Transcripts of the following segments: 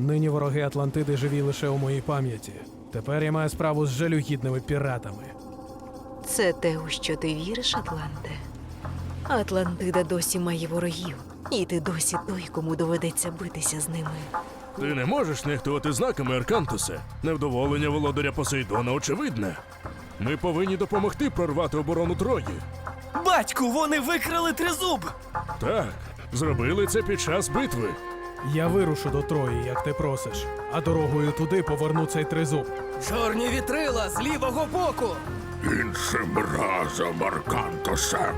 Нині вороги Атлантиди живі лише у моїй пам'яті. Тепер я маю справу з жалюгідними піратами. Це те, у що ти віриш, Атланте. Атлантида досі має ворогів, і ти досі той, кому доведеться битися з ними. Ти не можеш нехтувати знаками Аркантусе. Невдоволення володаря Посейдона очевидне. Ми повинні допомогти прорвати оборону Трої. Батьку, вони викрали тризуб! Так, зробили це під час битви. Я вирушу до Трої, як ти просиш, а дорогою туди поверну цей тризуб. Чорні вітрила з лівого боку! Іншим разом, Аркантосе.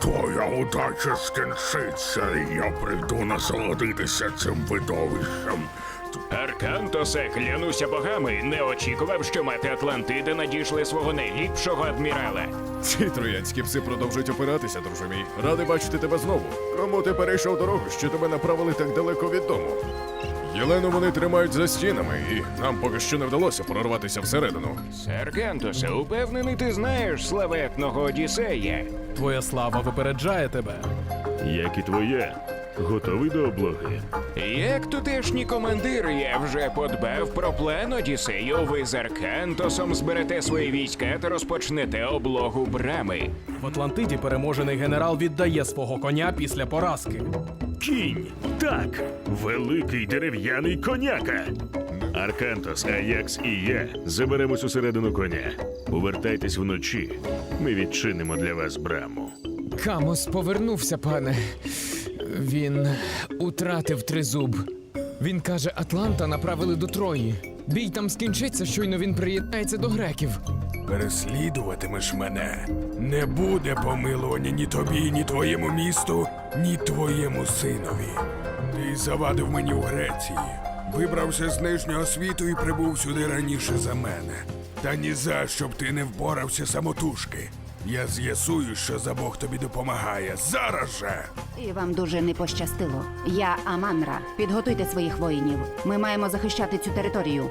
Твоя удача скінчиться, і я прийду насолодитися цим видовищем. Аркантосе, клянуся богами, не очікував, що мати Атлантиди надійшли свого найліпшого адмірала. Ці троянські пси продовжують опиратися, друже мій. Радий бачити тебе знову. Кому ти перейшов дорогу, що тебе направили так далеко від дому? Єлену вони тримають за стінами, і нам поки що не вдалося прорватися всередину. Аркантосе, упевнений, ти знаєш славетного Одіссея. Твоя слава випереджає тебе. Як і твоє, готовий до облоги. Як тутешній командир, я вже подбав про план Одіссею. Ви з Аркантосом зберете свої війська та розпочнете облогу брами. В Атлантиді переможений генерал віддає свого коня після поразки. Кінь. Так, великий дерев'яний коняка. Аркантос, Аякс і я заберемось усередину коня. Повертайтесь вночі. Ми відчинимо для вас браму. Камос повернувся, пане. Він утратив тризуб. Він каже, Атланта направили до Трої. Бій там скінчиться, щойно він приєднається до греків. Переслідуватимеш мене. Не буде помилування ні тобі, ні твоєму місту, ні твоєму синові. Ти завадив мені у Греції. Вибрався з нижнього світу і прибув сюди раніше за мене. Та ні за що б ти не впорався самотужки. Я з'ясую, що за Бог тобі допомагає. Зараз же! І вам дуже не пощастило. Я Аманра. Підготуйте своїх воїнів. Ми маємо захищати цю територію.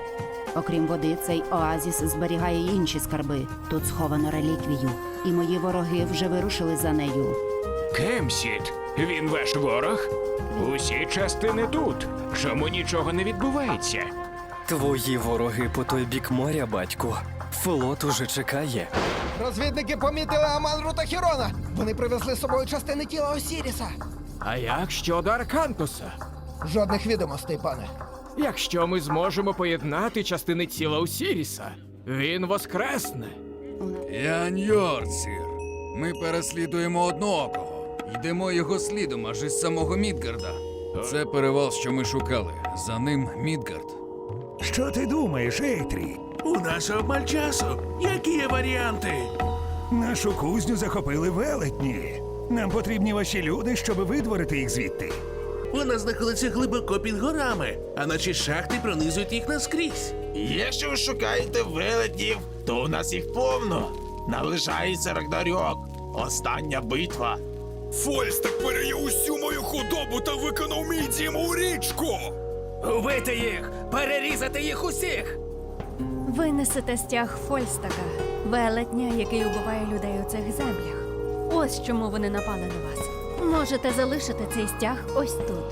Окрім води, цей оазіс зберігає й інші скарби. Тут сховано реліквію, і мої вороги вже вирушили за нею. Кемсіт, він ваш ворог? Усі частини тут. Чому нічого не відбувається? Твої вороги по той бік моря, батьку. Флот уже чекає. Розвідники помітили Аманру та Хірона. Вони привезли з собою частини тіла Осіріса. А як щодо Аркантуса? Жодних відомостей, пане. Якщо ми зможемо поєднати частини тіла Осіріса, він воскресне. Я Ньордсір. Ми переслідуємо одноокого. Йдемо його слідом аж із самого Мідгарда. Це перевал, що ми шукали. За ним Мідгард. Що ти думаєш, Ейтрі? У нас обмаль часу. Які є варіанти? Нашу кузню захопили велетні. Нам потрібні ваші люди, щоб видворити їх звідти. Вона знаходиться глибоко під горами, а наші шахти пронизують їх наскрізь. Якщо ви шукаєте велетнів, то у нас їх повно. Наближається Рагнарьок. Остання битва. Фольстик переє усю мою худобу та виконав мій дім у річку. Убити їх! Перерізати їх усіх! Винесете стяг Фольстака, велетня, який убиває людей у цих землях. Ось чому вони напали на вас. Можете залишити цей стяг ось тут.